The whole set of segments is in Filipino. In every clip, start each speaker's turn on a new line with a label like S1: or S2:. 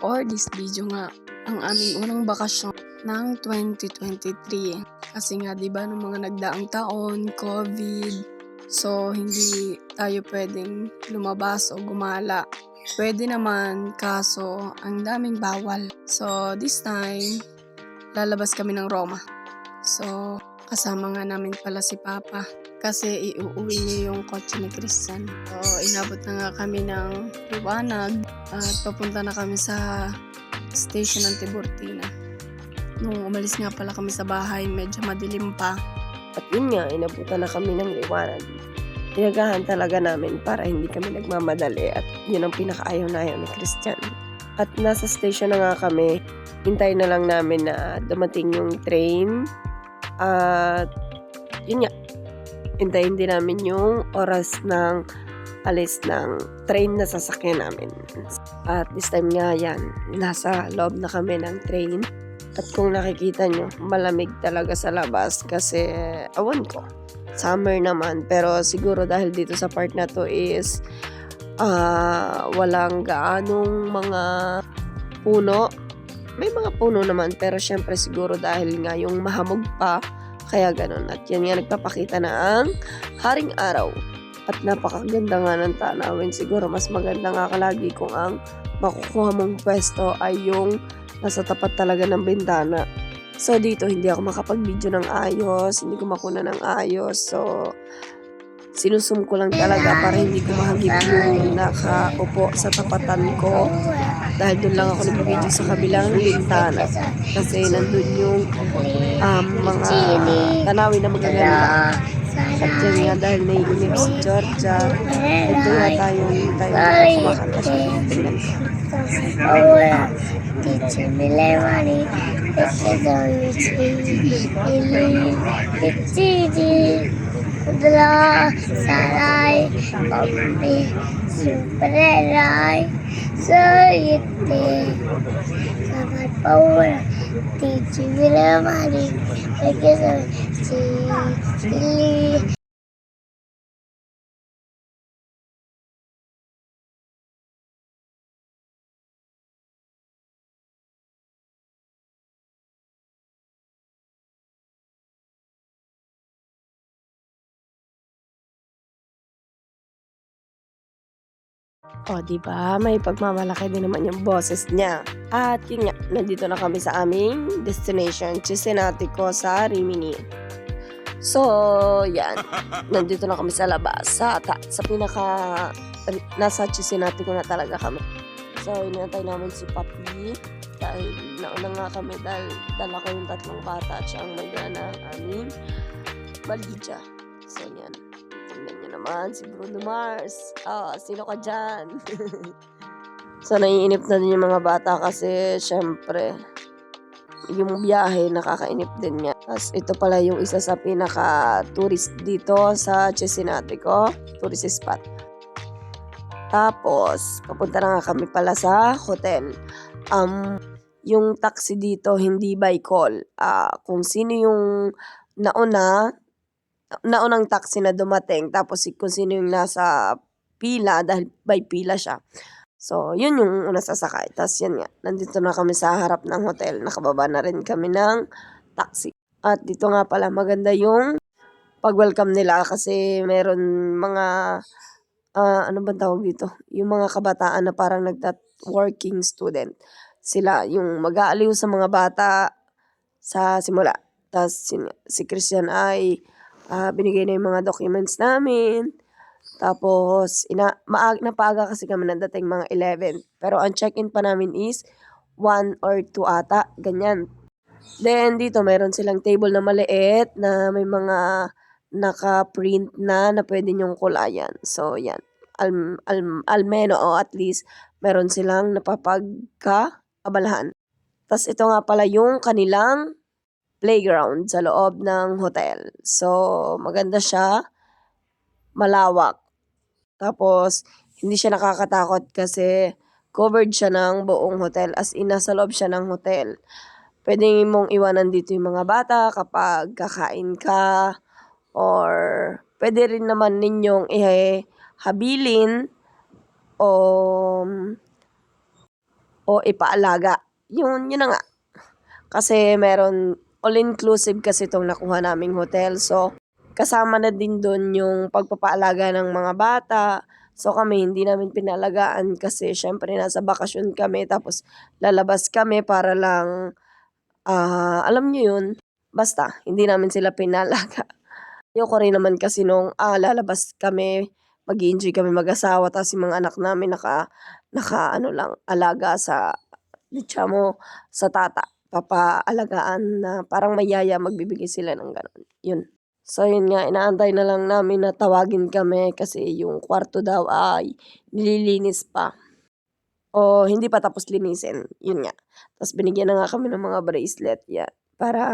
S1: for this video nga ang aming unang bakasyon ng 2023. Kasi nga 'di ba nung mga nagdaang taon, COVID, so hindi tayo pwedeng lumabas o gumala. Pwede naman kaso ang daming bawal. So this time lalabas kami ng Roma. So kasama nga namin pala si Papa kasi iuwi niya yung kotse ni Christian. So, inabot na nga kami ng liwanag at papunta na kami sa station ng Tiburtina. Nung umalis nga pala kami sa bahay, medyo madilim pa.
S2: At yun nga, inabutan na kami ng liwanag. Tinagahan talaga namin para hindi kami nagmamadali at yun ang pinakaayaw na ayaw ni Christian. At nasa station na nga kami, hintay na lang namin na dumating yung train. At yun nga, hintayin din namin yung oras ng alis ng train na sasakyan namin. At this time nga yan, nasa loob na kami ng train. At kung nakikita nyo, malamig talaga sa labas kasi, awan ko, summer naman. Pero siguro dahil dito sa part na to is, ah walang gaanong mga puno. May mga puno naman, pero syempre siguro dahil nga yung mahamog pa, kaya ganun. At yan nga nagpapakita na ang haring araw. At napakaganda nga ng tanawin. Siguro mas maganda nga kalagi kung ang makukuha mong pwesto ay yung nasa tapat talaga ng bintana. So dito hindi ako makapag-video ng ayos, hindi ko makuna ng ayos. So sinusum ko lang talaga para hindi ko mahagip yung nakaupo sa tapatan ko. Dahil doon lang ako nag-video sa kabilang bintana. Kasi nandun yung um, mga tanawin na magaganda. At yan nga dahil naiinip si Georgia, ito nga tayong tayo kumakanta siya. Tingnan.
S3: Ahora, teacher me le money, ese doy chili, chili, Udra, pampi, supereray, Så gick det. Så var det bara.
S2: O, di ba? May pagmamalaki din naman yung boses niya. At yun nga, nandito na kami sa aming destination, Chisinatico sa Rimini. So, yan. Nandito na kami sa labas. Sa, ta, sa pinaka... Nasa Chisinatico na talaga kami. So, inantay namin si Papi. Dahil nauna nga kami dahil dala ko yung tatlong bata at siya ang may ng aming balidya. Naman si Bruno Mars. Ah, sino ka dyan? so, naiinip na din yung mga bata kasi, syempre, yung biyahe, nakakainip din niya. Tapos, ito pala yung isa sa pinaka-tourist dito sa Cesinatico. Tourist spot. Tapos, papunta na nga kami pala sa hotel. Um, yung taxi dito, hindi by call. Ah, kung sino yung nauna, naunang taxi na dumating tapos si- kung sino yung nasa pila dahil by pila siya. So, yun yung una sasakay. Tapos yan nga, nandito na kami sa harap ng hotel. Nakababa na rin kami ng taxi. At dito nga pala maganda yung pag-welcome nila kasi meron mga ah, ano bang tawag dito? Yung mga kabataan na parang nagta-working student. Sila yung mag-aaliw sa mga bata sa simula. Tapos yun si Christian ay ah, binigay na yung mga documents namin. Tapos, ina, maag, napaaga kasi kami ng dating mga 11. Pero ang check-in pa namin is 1 or 2 ata, ganyan. Then, dito meron silang table na maliit na may mga naka-print na na pwede nyong kulayan. So, yan. Al, al, almeno o at least meron silang napapagka-abalahan. Tapos, ito nga pala yung kanilang playground sa loob ng hotel. So, maganda siya. Malawak. Tapos, hindi siya nakakatakot kasi covered siya ng buong hotel. As in, nasa loob siya ng hotel. Pwede mong iwanan dito yung mga bata kapag kakain ka. Or, pwede rin naman ninyong ihabilin o o ipaalaga. Yun, yun na nga. Kasi meron all-inclusive kasi itong nakuha naming hotel. So, kasama na din doon yung pagpapaalaga ng mga bata. So, kami hindi namin pinalagaan kasi syempre nasa bakasyon kami tapos lalabas kami para lang, ah, alam nyo yun, basta, hindi namin sila pinalaga. Ayoko rin naman kasi nung ah, lalabas kami, mag enjoy kami mag-asawa tapos yung mga anak namin naka, naka ano lang, alaga sa, mo, sa tata. Papaalagaan na parang mayaya magbibigay sila ng ganun. Yun. So yun nga, inaantay na lang namin na tawagin kami kasi yung kwarto daw ay nililinis pa. O hindi pa tapos linisin. Yun nga. Tapos binigyan na nga kami ng mga bracelet. Yan. Para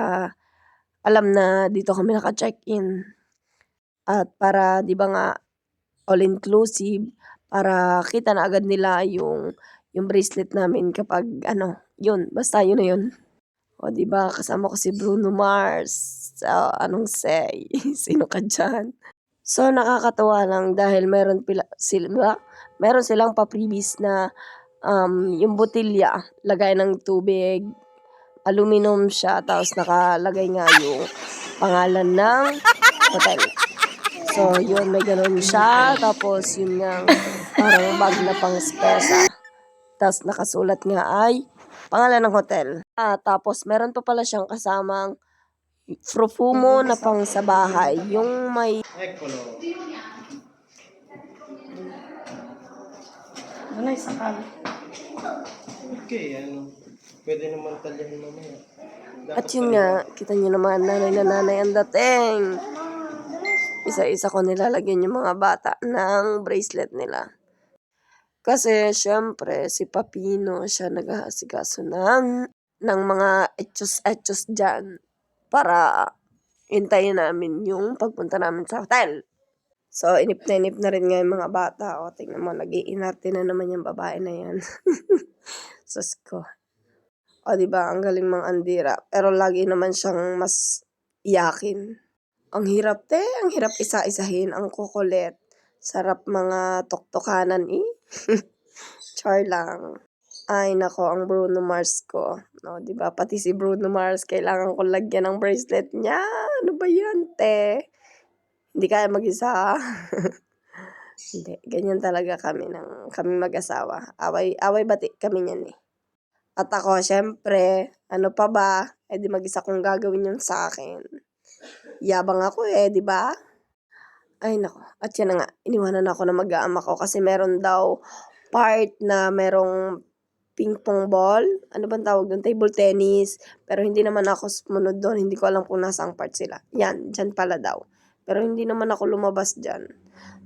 S2: alam na dito kami naka-check-in. At para, di ba nga, all-inclusive. Para kita na agad nila yung, yung bracelet namin kapag, ano, yun. Basta yun na yun. O, di ba kasama ko si Bruno Mars. So, anong say? Sino ka dyan? So, nakakatawa lang dahil meron pila, sila, meron silang pa-previous na um, yung botilya, lagay ng tubig, aluminum siya, tapos nakalagay nga yung pangalan ng hotel. So, yun, may ganun siya. Tapos, yun nga, parang bag na pang spesa. Tapos, nakasulat nga ay pangalan ng hotel. Ah, tapos, meron pa pala siyang kasamang profumo na pang sa bahay. Yung may
S4: Eccolo.
S2: Ano isang
S4: Okay, ano. Pwede naman talyahin mamaya.
S2: At yun nga, kita nyo naman, nanay na nanay ang dating. Isa-isa ko nilalagyan yung mga bata ng bracelet nila. Kasi, syempre, si Papino, siya naghahasikaso ng, ng mga etchos-etchos dyan para hintayin namin yung pagpunta namin sa hotel. So, inip na inip na rin nga yung mga bata. O, tingnan mo, nag-iinarte na naman yung babae na yan. Sus ko. O, di ba ang galing mang andira. Pero lagi naman siyang mas iyakin. Ang hirap, te. Ang hirap isa-isahin. Ang kukulit. Sarap mga toktokanan, eh. Char lang. Ay, nako, ang Bruno Mars ko. No, di ba? Pati si Bruno Mars, kailangan ko lagyan ng bracelet niya. Ano ba yan, te? Hindi kaya mag-isa. Hindi. Ganyan talaga kami ng kami mag-asawa. Away, away bati kami niyan eh. At ako, syempre, ano pa ba? Eh di mag-isa kong gagawin yung sa akin. Yabang ako eh, di ba? Ay nako. At yan na nga, iniwanan ako na mag-aama ko kasi meron daw part na merong ping pong ball. Ano bang tawag doon? Table tennis. Pero hindi naman ako sumunod doon. Hindi ko alam kung nasang part sila. Yan, dyan pala daw. Pero hindi naman ako lumabas dyan.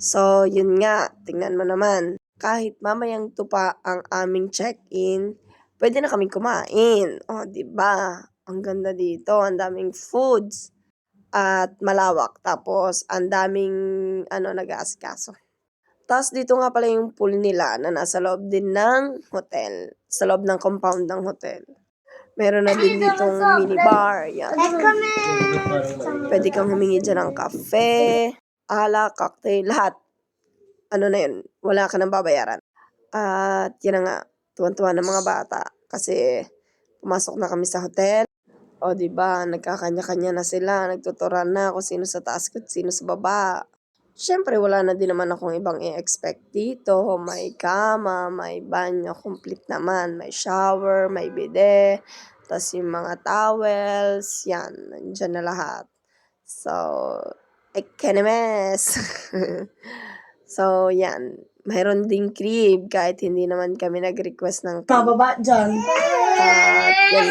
S2: So, yun nga. Tingnan mo naman. Kahit mamayang tupa ang aming check-in, pwede na kaming kumain. O, di ba? Ang ganda dito. Ang daming foods. At malawak. Tapos, ang daming, ano, nag-aasikaso. Tapos, dito nga pala yung pool nila na nasa loob din ng hotel. Sa loob ng compound ng hotel. Meron na din ditong minibar. Yan. Pwede kang humingi dyan ng kafe, ala, cocktail, lahat. Ano na yun, wala ka nang babayaran. At yan na nga, tuwan-tuwa ng mga bata. Kasi pumasok na kami sa hotel. O di ba nagkakanya-kanya na sila, nagtuturan na kung sino sa taas at sino sa baba. Siyempre, wala na din naman akong ibang i-expect dito. May kama, may banyo, complete naman. May shower, may bide. Tapos yung mga towels, yan, nandyan na lahat. So, ekenemes. so, yan. Mayroon ding crib kahit hindi naman kami nag-request ng crib.
S5: Pababa dyan.
S2: At yan.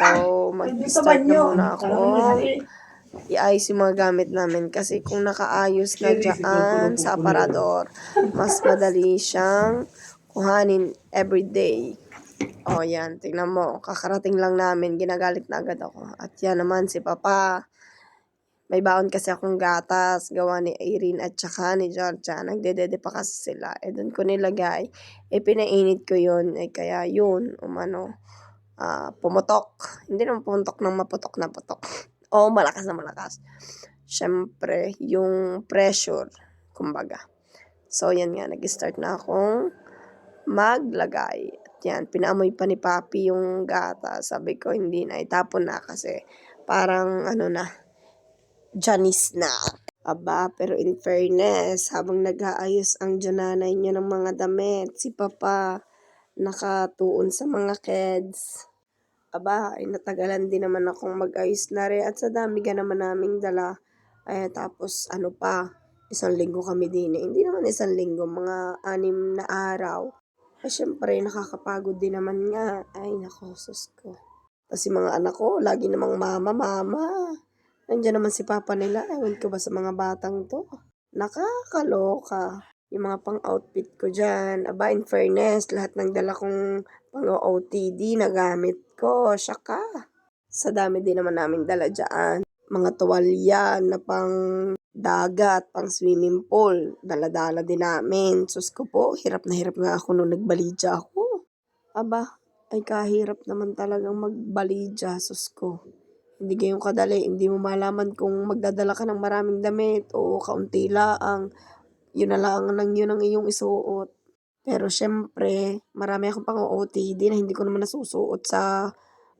S2: So, mag-start na muna ako. I-ayos yung mga gamit namin kasi kung nakaayos na dyan sa aparador, mas madali siyang kuhanin everyday. O yan, tingnan mo, kakarating lang namin, ginagalit na agad ako. At yan naman si Papa, may baon kasi akong gatas, gawa ni Irene at saka ni Georgia. Nagdedede pa kasi sila. Eh, doon ko nilagay. Eh, pinainit ko yun. Eh, kaya yun, umano, ah pumutok. Hindi naman pumutok ng maputok na putok. O malakas na malakas. Siyempre, yung pressure, kumbaga. So, yan nga, nag-start na akong maglagay. At yan. Pinaamoy pa ni Papi yung gata. Sabi ko, hindi na. Itapon na kasi parang ano na, Janice na. Aba, pero in fairness, habang nag-aayos ang Jonanay niya ng mga damit, si Papa nakatuon sa mga kids. Aba, ay natagalan din naman akong mag-ayos na rin at sa dami ka naman naming dala. Ay, tapos ano pa, isang linggo kami din eh. Hindi naman isang linggo, mga anim na araw. Ay, syempre, nakakapagod din naman nga. Ay, nako, sus ko. Tapos yung mga anak ko, lagi namang mama, mama. Nandiyan naman si papa nila. Ewan ko ba sa mga batang to. Nakakaloka. Yung mga pang-outfit ko dyan. Aba, in fairness, lahat ng dala kong pang-OTD na gamit ko. Saka. Sa dami din naman namin dala dyan. Mga tuwalya na pang dagat, pang swimming pool. Dala-dala din namin. Sus ko po, hirap na hirap nga ako nung nagbalidya ako. Aba, ay kahirap naman talagang magbalidya, sus ko. Hindi gayong kadali, hindi mo malaman kung magdadala ka ng maraming damit o kaunti laang. Yun na lang nang yun ang iyong isuot. Pero syempre, marami akong pang OOTD na hindi ko naman nasusuot sa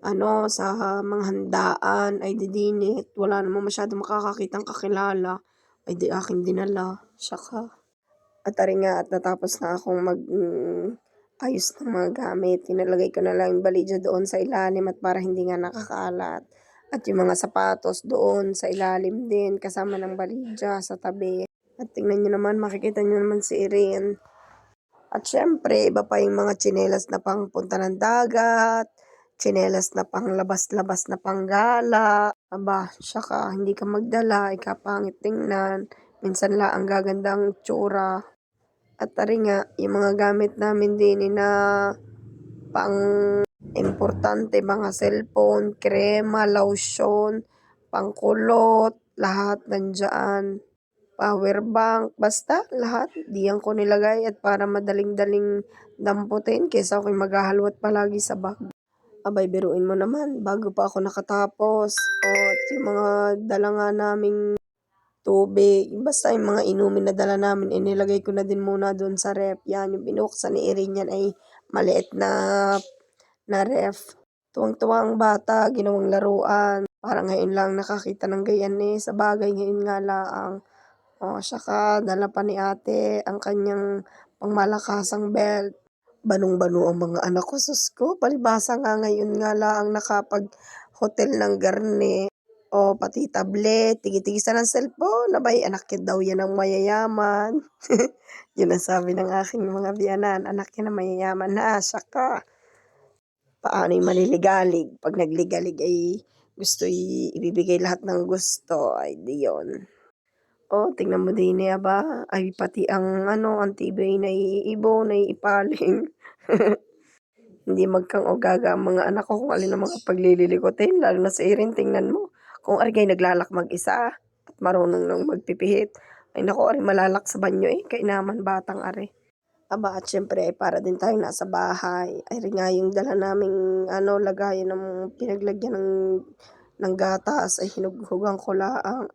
S2: ano, sa mga handaan, ay di dinit. Wala naman masyado makakakitang kakilala. Ay di aking dinala. Saka. At ari nga, at natapos na akong mag mm, ayos ng mga gamit. Tinalagay ko na lang yung balidya doon sa ilalim at para hindi nga nakakalat. At yung mga sapatos doon sa ilalim din, kasama ng balidya sa tabi. At tingnan nyo naman, makikita nyo naman si Irene. At syempre, iba pa yung mga tsinelas na pang punta ng dagat, tsinelas na pang labas-labas na pang gala. Aba, saka hindi ka magdala, ikapangit tingnan. Minsan la ang gagandang tsura. At tari nga, yung mga gamit namin din eh na pang importante, mga cellphone, krema, lotion, pangkulot, lahat nandyan. Power bank, basta lahat. Diyan ko nilagay at para madaling-daling damputin kaysa ako'y maghahalwat palagi sa bag. Abay, biruin mo naman, bago pa ako nakatapos. O, at yung mga dala nga naming tubig, basta yung mga inumin na dala namin, inilagay ko na din muna doon sa ref. Yan, yung binuksan ni Erin yan ay maliit na, na ref. Tuwang-tuwa ang bata, ginawang laruan. Parang ngayon lang nakakita ng gayan eh. Sa bagay, ngayon nga laang. O, saka dala pa ni ate ang kanyang pangmalakasang belt. Banong-bano ang mga anak ko, sus ko. Palibasa nga ngayon nga laang nakapag hotel ng garne. O, pati tablet, tigi-tigisa ng cellphone. Abay, anak yan daw yan ng mayayaman. Yun ang sabi ng aking mga biyanan. Anak yan ng mayayaman na, saka. Paano yung maniligalig? Pag nagligalig ay gusto ibibigay lahat ng gusto. Ay, di yun. Oh, tingnan mo din niya ba? Ay, pati ang ano, ang tibay na iibo, na iipaling. Hindi magkang ogaga ang mga anak ko kung alin ang mga paglililikotin. Lalo na sa Erin, tingnan mo. Kung arigay naglalak mag-isa at marunong nang magpipihit. Ay nako, ari malalak sa banyo eh. Kainaman batang ari. Aba, at syempre, ay para din tayo nasa bahay. Ay rin nga yung dala naming ano, lagayan ng pinaglagyan ng, ng gatas ay hinughugan ko laang.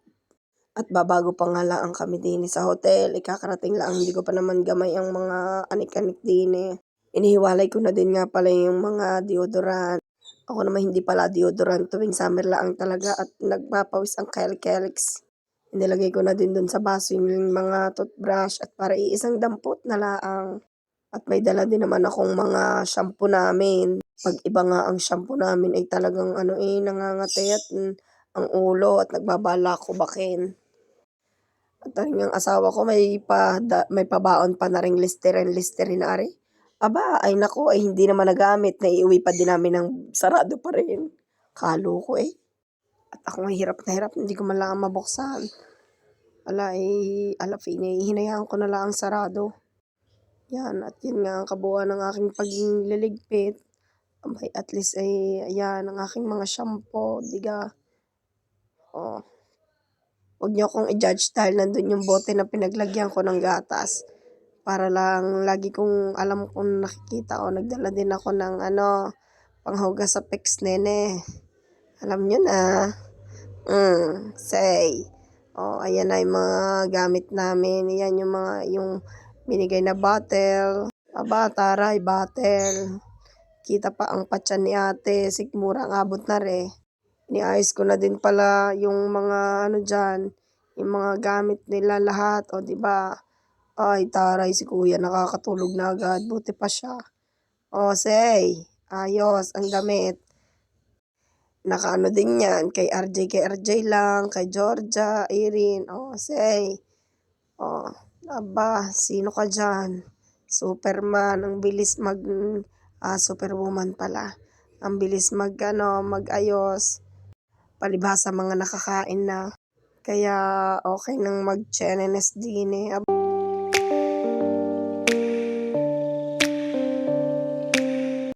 S2: At babago pa nga lang kami din sa hotel. Ikakarating lang, hindi ko pa naman gamay ang mga anik-anik din eh. Inihiwalay ko na din nga pala yung mga deodorant. Ako naman hindi pala deodorant tuwing summer lang talaga at nagpapawis ang Kelkelix. Inilagay ko na din dun sa baso yung mga toothbrush at para iisang dampot na laang. At may dala din naman akong mga shampoo namin. Pag iba nga ang shampoo namin ay talagang ano eh, nangangati at ang ulo at nagbabala ko bakin. At ang asawa ko may pa da, may pabaon pa na ring listerin listerin ari. Aba, ay nako, ay hindi naman nagamit. Naiuwi pa din namin ng sarado pa rin. Kalo ko eh. At ako nga hirap na hirap, hindi ko man lang mabuksan. Ala, eh, ala, fine, hinayaan ko na lang ang sarado. Yan, at yun nga ang kabuuan ng aking pagiging liligpit. Abay, at least ay, ayan, ang aking mga shampoo, diga. Oh. Huwag niyo akong i-judge dahil nandun yung bote na pinaglagyan ko ng gatas. Para lang lagi kong alam kung nakikita o nagdala din ako ng ano, panghugas sa Pex Nene. Alam niyo na. Mm, say. Oh, ayan na yung mga gamit namin. Ayan yung mga, yung binigay na bottle. Aba, taray, bottle. kita pa ang patyan ni ate, sikmura ang abot na re. Niayos ko na din pala yung mga ano dyan, yung mga gamit nila lahat, o di ba? Ay, taray si kuya, nakakatulog na agad, buti pa siya. O, say, ayos, ang damit. Nakaano din yan, kay RJ, kay RJ lang, kay Georgia, Erin, o, say. O, aba, sino ka dyan? Superman, ang bilis mag, ah, superwoman pala. Ang bilis mag, ano, mag-ayos. Palibhasa mga nakakain na. Kaya, okay nang mag-chenenes din eh.